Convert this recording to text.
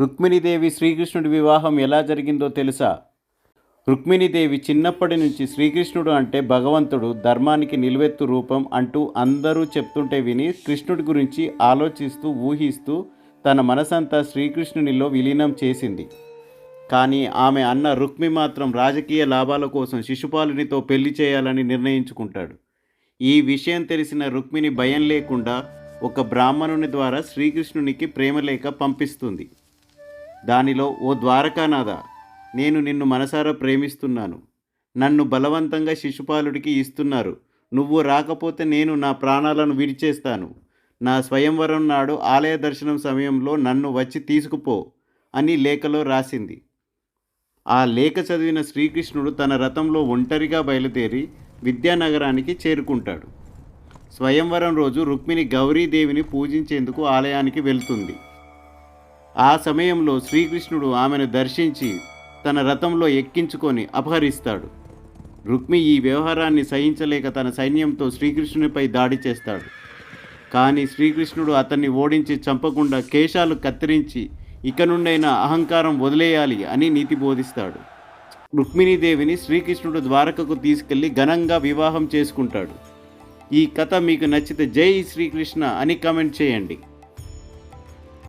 రుక్మిణీదేవి శ్రీకృష్ణుడి వివాహం ఎలా జరిగిందో తెలుసా? రుక్మిణీదేవి చిన్నప్పటి నుంచి శ్రీకృష్ణుడు అంటే భగవంతుడు ధర్మానికి నిలువెత్తు రూపం అంటూ అందరూ చెప్తుంటే విని కృష్ణుడి గురించి ఆలోచిస్తూ ఊహిస్తూ తన మనసంతా శ్రీకృష్ణునిలో విలీనం చేసింది. కానీ ఆమె అన్న రుక్మి మాత్రం రాజకీయ లాభాల కోసం శిశుపాలునితో పెళ్ళి చేయాలని నిర్ణయించుకుంటాడు. ఈ విషయం తెలిసిన రుక్మిణి భయం లేకుండా ఒక బ్రాహ్మణుని ద్వారా శ్రీకృష్ణునికి ప్రేమలేఖ పంపిస్తుంది. దానిలో ఓ ద్వారకానాథ నేను నిన్ను మనసారా ప్రేమిస్తున్నాను. నన్ను బలవంతంగా శిశుపాలుడికి ఇస్తున్నారు. నువ్వు రాకపోతే నేను నా ప్రాణాలను విడిచేస్తాను. నా స్వయంవరం నాడు ఆలయ దర్శనం సమయంలో నన్ను వచ్చి తీసుకుపో అని లేఖలో రాసింది. ఆ లేఖ చదివిన శ్రీకృష్ణుడు తన రథంలో ఒంటరిగా బయలుదేరి విద్యానగరానికి చేరుకుంటాడు. స్వయంవరం రోజు రుక్మిణి గౌరీదేవిని పూజించేందుకు ఆలయానికి వెళ్తుంది. ఆ సమయంలో శ్రీకృష్ణుడు ఆమెను దర్శించి తన రథంలో ఎక్కించుకొని అపహరిస్తాడు. రుక్మి ఈ వ్యవహారాన్ని సహించలేక తన సైన్యంతో శ్రీకృష్ణునిపై దాడి చేస్తాడు. కానీ శ్రీకృష్ణుడు అతన్ని ఓడించి చంపకుండా కేశాలు కత్తిరించి ఇక నుండైనా అహంకారం వదిలేయాలి అని నీతి బోధిస్తాడు. రుక్మిణీదేవిని శ్రీకృష్ణుడు ద్వారకకు తీసుకెళ్ళి ఘనంగా వివాహం చేసుకుంటాడు. ఈ కథ మీకు నచ్చితే జై శ్రీకృష్ణ అని కామెంట్ చేయండి.